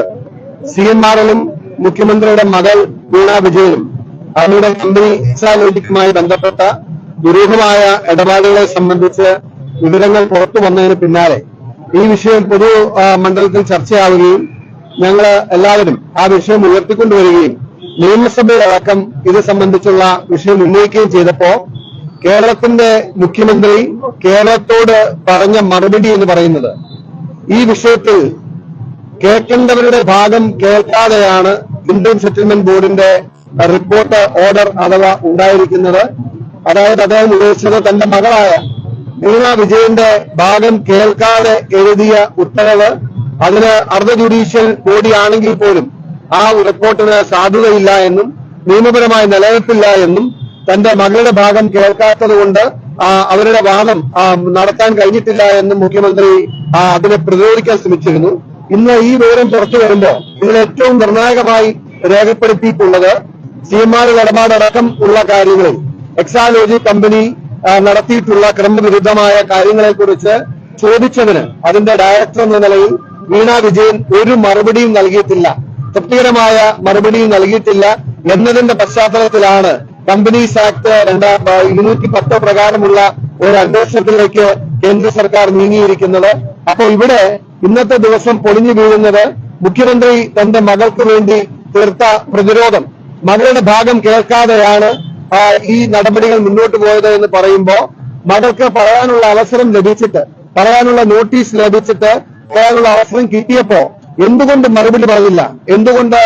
ബന്ധപ്പെട്ട് C M മുഖ്യമന്ത്രിയുടെ മകൾ വീണ വിജയനും അവരുടെ കമ്പനി എക്സാലോജിക്കുമായി ബന്ധപ്പെട്ട ദുരൂഹമായ ഇടപാടുകളെ സംബന്ധിച്ച് വിവരങ്ങൾ പുറത്തു വന്നതിന് പിന്നാലെ ഈ വിഷയം പൊതു മണ്ഡലത്തിൽ ചർച്ചയാവുകയും ഞങ്ങൾ എല്ലാവരും ആ വിഷയം ഉയർത്തിക്കൊണ്ടുവരികയും നിയമസഭയിലടക്കം ഇത് സംബന്ധിച്ചുള്ള വിഷയം ഉന്നയിക്കുകയും ചെയ്തപ്പോ കേരളത്തിന്റെ മുഖ്യമന്ത്രി കേരളത്തോട് പറഞ്ഞ മറുപടി എന്ന് പറയുന്നത് ഈ വിഷയത്തിൽ കേൾക്കേണ്ടവരുടെ ഭാഗം കേൾക്കാതെയാണ് ഇന്ത്യൻ സെറ്റിൽമെന്റ് ബോർഡിന്റെ റിപ്പോർട്ട് ഓർഡർ അഥവാ ഉണ്ടായിരിക്കുന്നത്. അതായത് അദ്ദേഹം ഉദ്ദേശിച്ചത് തന്റെ മകളായ വീണ വിജയന്റെ ഭാഗം കേൾക്കാതെ എഴുതിയ ഉത്തരവ് അതിന് അർദ്ധ ജുഡീഷ്യൽ ബോഡി ആണെങ്കിൽ പോലും ആ റിപ്പോർട്ടിന് സാധുതയില്ല എന്നും നിയമപരമായി നിലനിൽപ്പില്ല എന്നും തന്റെ മകളുടെ ഭാഗം കേൾക്കാത്തത് കൊണ്ട് അവരുടെ വാദം നടത്താൻ കഴിഞ്ഞിട്ടില്ല എന്നും മുഖ്യമന്ത്രി അതിനെ പ്രതിരോധിക്കാൻ ശ്രമിച്ചിരുന്നു. ഇന്ന് ഈ വിവരം പുറത്തു വരുമ്പോ ഇതിൽ ഏറ്റവും നിർണായകമായി രേഖപ്പെടുത്തിയിട്ടുള്ളത് സി എം ആർ ഇടപാടടക്കം ഉള്ള കാര്യങ്ങളിൽ എക്സാലോജി കമ്പനി നടത്തിയിട്ടുള്ള ക്രമവിരുദ്ധമായ കാര്യങ്ങളെ കുറിച്ച് ചോദിച്ചതിന് അതിന്റെ ഡയറക്ടർ എന്ന നിലയിൽ വീണ വിജയൻ ഒരു മറുപടിയും നൽകിയിട്ടില്ല. തൃപ്തികരമായ മറുപടിയും നൽകിയിട്ടില്ല എന്നതിന്റെ പശ്ചാത്തലത്തിലാണ് കമ്പനീസ് ആക്ട് രണ്ടാം ഇരുന്നൂറ്റി പത്ത് പ്രകാരമുള്ള ഒരു അന്വേഷണത്തിലേക്ക് കേന്ദ്ര സർക്കാർ നീങ്ങിയിരിക്കുന്നത്. അപ്പോൾ ഇവിടെ ഇന്നത്തെ ദിവസം പൊളിഞ്ഞു വീഴുന്നത് മുഖ്യമന്ത്രി തന്റെ മകൾക്ക് വേണ്ടി തീർത്ത പ്രതിരോധം. മകളുടെ ഭാഗം കേൾക്കാതെയാണ് ഈ നടപടികൾ മുന്നോട്ട് പോയത് എന്ന് പറയുമ്പോ മകൾക്ക് പറയാനുള്ള അവസരം ലഭിച്ചിട്ട് പറയാനുള്ള നോട്ടീസ് ലഭിച്ചിട്ട് പറയാനുള്ള അവസരം കിട്ടിയപ്പോ എന്തുകൊണ്ട് മറുപടി പറഞ്ഞില്ല? എന്തുകൊണ്ട്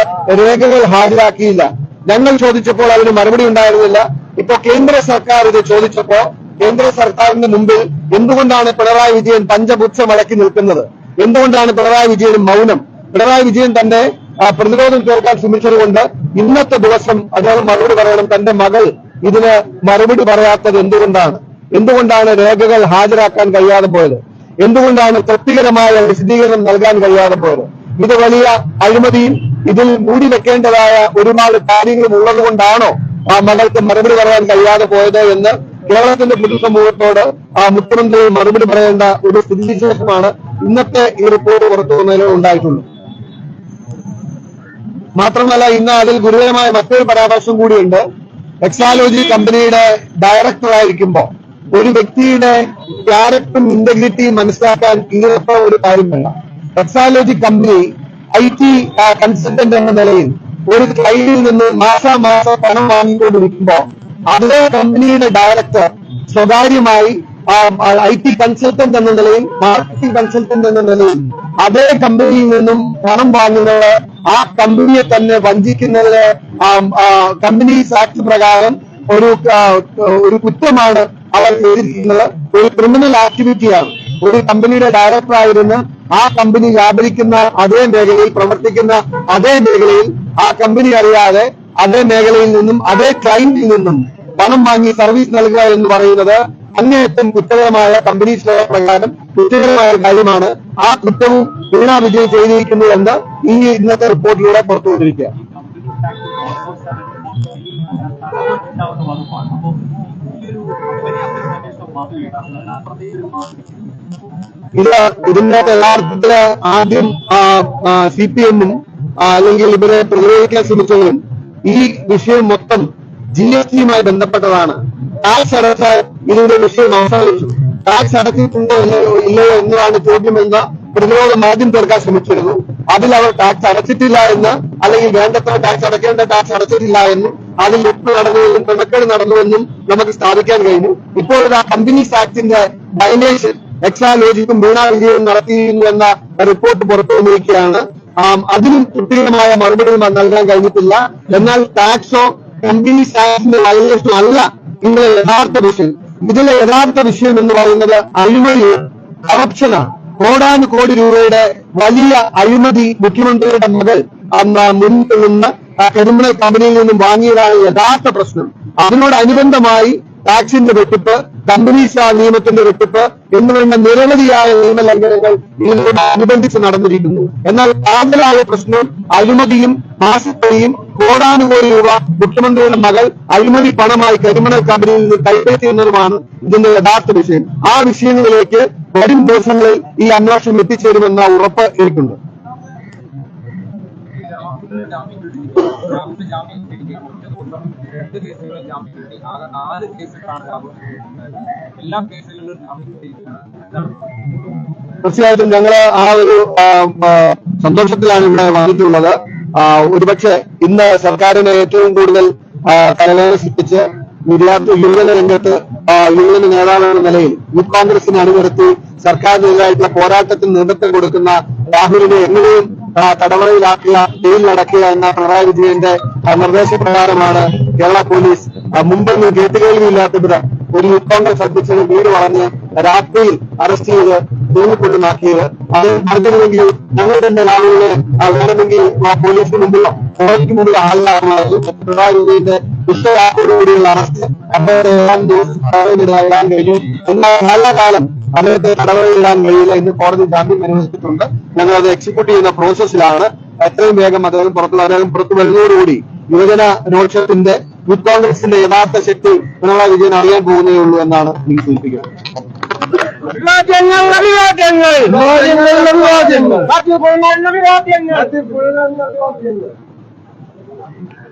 രേഖകൾ ഹാജരാക്കിയില്ല? ഞങ്ങൾ ചോദിച്ചപ്പോൾ അതിന് മറുപടി ഉണ്ടായിരുന്നില്ല. ഇപ്പൊ കേന്ദ്ര സർക്കാർ ഇത് ചോദിച്ചപ്പോ കേന്ദ്ര സർക്കാരിന് മുമ്പിൽ എന്തുകൊണ്ടാണ് പിണറായി വിജയൻ പഞ്ചപുച്ഛം അടക്കി നിൽക്കുന്നത്? എന്തുകൊണ്ടാണ് പിണറായി വിജയൻ മൗനം? പിണറായി വിജയൻ തന്റെ പ്രതിരോധം തീർക്കാൻ ശ്രമിച്ചതുകൊണ്ട് ഇന്നത്തെ ദിവസം അദ്ദേഹം മറുപടി പറയണം. തന്റെ മകൾ ഇതിന് മറുപടി പറയാത്തത് എന്തുകൊണ്ടാണ്? എന്തുകൊണ്ടാണ് രേഖകൾ ഹാജരാക്കാൻ കഴിയാതെ പോയത്? എന്തുകൊണ്ടാണ് തൃപ്തികരമായ വിശദീകരണം നൽകാൻ കഴിയാതെ പോയത്? ഇത് വലിയ അഴിമതിയും ഇതിൽ മൂടി വെക്കേണ്ടതായ ഒരുപാട് കാര്യങ്ങളും ഉള്ളതുകൊണ്ടാണോ ആ മകൾക്ക് മറുപടി പറയാൻ കഴിയാതെ പോയത് എന്ന് കേരളത്തിന്റെ പൊതുസമൂഹത്തോട് ആ മുഖ്യമന്ത്രി മറുപടി പറയേണ്ട ഒരു സ്ഥിതിവിശേഷമാണ് ഇന്നത്തെ ഈ റിപ്പോർട്ട് പുറത്തു വന്നതിലേ ഉണ്ടായിട്ടുള്ളത് മാത്രമല്ല ഇന്ന് അതിൽ ഗുരുതരമായ മറ്റൊരു പരാമർശം കൂടിയുണ്ട്. എക്സാലോജി കമ്പനിയുടെ ഡയറക്ടർ ആയിരിക്കുമ്പോ ഒരു വ്യക്തിയുടെ ക്യാരക്ടറും ഇന്റഗ്രിറ്റിയും മനസ്സിലാക്കാൻ ഇങ്ങനത്തെ ഒരു കാര്യം വേണം Exalogic company I T consultant എന്ന നിലയിൽ ഒരു കയ്യിൽ നിന്ന് മാസാമാസം പണം വാങ്ങിക്കൊണ്ടിരിക്കുമ്പോ അതേ കമ്പനിയുടെ ഡയറക്ടർ സ്വകാര്യമായി ഐ ടി കൺസൾട്ടന്റ് എന്ന നിലയിൽ മാർക്കറ്റിംഗ് കൺസൾട്ടന്റ് എന്ന നിലയിൽ അതേ കമ്പനിയിൽ നിന്നും പണം വാങ്ങുന്നത് ആ കമ്പനിയെ തന്നെ വഞ്ചിക്കുന്നതിന് കമ്പനീസ് ആക്ട് പ്രകാരം ഒരു ഒരു കുറ്റമാണ് അവർ ചെയ്തിരിക്കുന്നത് ഒരു ക്രിമിനൽ ആക്ടിവിറ്റിയാണ്. ഒരു കമ്പനിയുടെ ഡയറക്ടർ ആയിരുന്ന ആ കമ്പനി വ്യാപരിക്കുന്ന അതേ മേഖലയിൽ പ്രവർത്തിക്കുന്ന അതേ മേഖലയിൽ ആ കമ്പനി അറിയാതെ അതേ മേഖലയിൽ നിന്നും അതേ ക്ലൈന്റിൽ നിന്നും പണം വാങ്ങി സർവീസ് നൽകുക എന്ന് പറയുന്നത് അങ്ങേയറ്റം കുറ്റകരമായ കമ്പനീസ് ലോ പ്രകാരം കുറ്റകരമായ കാര്യമാണ് ആ കുറ്റവും വീണ വിജയ് ചെയ്തിരിക്കുന്നു എന്ന് ഈ ഇന്നത്തെ റിപ്പോർട്ടിലൂടെ പുറത്തു വന്നിരിക്കുക. ഇത് ഇതിന്റെ യഥാർത്ഥത്തിൽ ആദ്യം സി പി എമ്മും അല്ലെങ്കിൽ ഇവരെ പ്രതിരോധിക്കാൻ ശ്രമിച്ചവരും ഈ വിഷയം മൊത്തം ജി എസ് ടിയുമായി ബന്ധപ്പെട്ടതാണ്. ടാക്സ് അടച്ചാൽ ഇതിന്റെ വിഷയം അവസാനിച്ചു. ടാക്സ് അടച്ചിട്ടുണ്ടോ ഇല്ലയോ എന്നതാണ് ചോദ്യമെന്ന പ്രതിരോധം ആദ്യം തീർക്കാൻ ശ്രമിച്ചിരുന്നു. അതിൽ അവർ ടാക്സ് അടച്ചിട്ടില്ല എന്ന് അല്ലെങ്കിൽ വേണ്ടത്ര ടാക്സ് അടയ്ക്കേണ്ട ടാക്സ് അടച്ചിട്ടില്ല എന്നും അതിൽ ഒപ്പ് നടന്നുവെന്നും ക്രമക്കേട് നടന്നുവെന്നും നമുക്ക് സ്ഥാപിക്കാൻ കഴിഞ്ഞു. ഇപ്പോൾ ആ കമ്പനീസ് ആക്ടിന്റെ വയലേഷൻ വീണാ വിജയവും നടത്തിയിരുന്നു എന്ന റിപ്പോർട്ട് പുറത്തു വന്നിരിക്കുകയാണ്. അതിനും കൃത്യമായ മറുപടി നൽകാൻ കഴിഞ്ഞിട്ടില്ല. എന്നാൽ ടാക്സോ കമ്പനീസ് ആക്ടിന്റെ വയലേഷനോ അല്ല. നിങ്ങളുടെ യഥാർത്ഥ വിഷയം ഇതിലെ യഥാർത്ഥ വിഷയം എന്ന് പറയുന്നത് അഴിമതി കറപ്ഷനാണ് കോടാനു കോടി രൂപയുടെ വലിയ അഴിമതി മുഖ്യമന്ത്രിയുടെ മകൾ അന്ന് മുന്നിൽ നിന്ന് ടെർമിനൽ കമ്പനിയിൽ നിന്നും വാങ്ങിയതാണ് യഥാർത്ഥ പ്രശ്നം. അതിനോടനുബന്ധമായി ടാക്സിന്റെ വെട്ടിപ്പ് കമ്പനീസ് ആ നിയമത്തിന്റെ വെട്ടിപ്പ് എന്ന് വേണ്ട നിരവധിയായ നിയമലംഘനങ്ങൾ അനുബന്ധിച്ച് നടന്നിരിക്കുന്നു. എന്നാൽ ആദ്യമായ പ്രശ്നം അഴിമതിയും മാസപ്പണിയും കോടാനുകോടി രൂപ മുഖ്യമന്ത്രിയുടെ മകൾ അഴിമതി പണമായി കരിമണൽ കമ്പനിയിൽ നിന്ന് കൈപ്പറ്റിയെന്നതുമാണ് ഇതിന്റെ യഥാർത്ഥ വിഷയം. ആ വിഷയങ്ങളിലേക്ക് വരും ദിവസങ്ങളിൽ ഈ അന്വേഷണം എത്തിച്ചേരുമെന്ന ഉറപ്പ് എനിക്കുണ്ട് രാഹുലിന് ജാമ്യം ജാമ്യം രണ്ട് കേസുകളിൽ ജാമ്യം കിട്ടി. ആകെ നാല് കേസുകളാണ് രാഹുൽ എല്ലാ കേസുകളിലും ജാമ്യം കിട്ടിയിട്ടുണ്ട് തീർച്ചയായിട്ടും ഞങ്ങൾ ആ ഒരു സന്തോഷത്തിലാണ് ഇവിടെ വന്നിട്ടുള്ളത്. ഒരുപക്ഷെ ഇന്ന് സർക്കാരിന് ഏറ്റവും കൂടുതൽ തലവേദന സൃഷ്ടിച്ച് വിദ്യാർത്ഥി യുവജന രംഗത്ത് യുവജന നേതാവ് എന്ന നിലയിൽ യൂത്ത് കോൺഗ്രസിനെ അണിനിരത്തി സർക്കാരിനെതിരായിട്ടുള്ള പോരാട്ടത്തിന് നേതൃത്വം കൊടുക്കുന്ന രാഹുലിനെ എങ്ങനെയും തടവറയിലാക്കുക ജയിലിലടക്കുക എന്ന പിണറായി വിജയന്റെ നിർദ്ദേശപ്രകാരമാണ് കേരള പോലീസ് മുമ്പൊന്നും കേട്ടുകേൾവിയില്ലാത്ത വിധം ഒരു കോൺഗ്രസ് അധ്യക്ഷന് വീട് വളഞ്ഞ് രാത്രിയിൽ അറസ്റ്റ് ചെയ്ത് തൂങ്ങിക്കൊണ്ടുമാക്കിയത് അത് പറഞ്ഞിരുന്നെങ്കിൽ ഞങ്ങൾ തന്നെ രാഹുലിനെ ആ, വേണമെങ്കിൽ പോലീസിന് മുമ്പിൽ കോടതിക്ക് മുമ്പിൽ ആളുകളാണ് പിണറായി വിജയന്റെ വിശ്വരാത്രിയോടുകൂടിയുള്ള അറസ്റ്റ് അദ്ദേഹത്തെ ഏതാനും ദിവസം കഴിഞ്ഞു. എന്നാൽ കാലാകാലം അദ്ദേഹത്തെ തടവിലിടാൻ കഴിയില്ല ഇന്ന് കോടതി ജാമ്യം അനുവദിച്ചിട്ടുണ്ട് ഞങ്ങൾ അത് എക്സിക്യൂട്ട് ചെയ്യുന്ന പ്രോസസ്സിലാണ് എത്രയും വേഗം അദ്ദേഹം പുറത്തു അദ്ദേഹം പുറത്തു വരുന്നതോടുകൂടി യുവജന രോക്ഷത്തിന്റെ യൂത്ത് കോൺഗ്രസിന്റെ യഥാർത്ഥ ശക്തി പിണറായി വിജയൻ അറിയാൻ പോകുന്നേ ഉള്ളൂ എന്നാണ് എനിക്ക് സൂചിപ്പിക്കുന്നത്.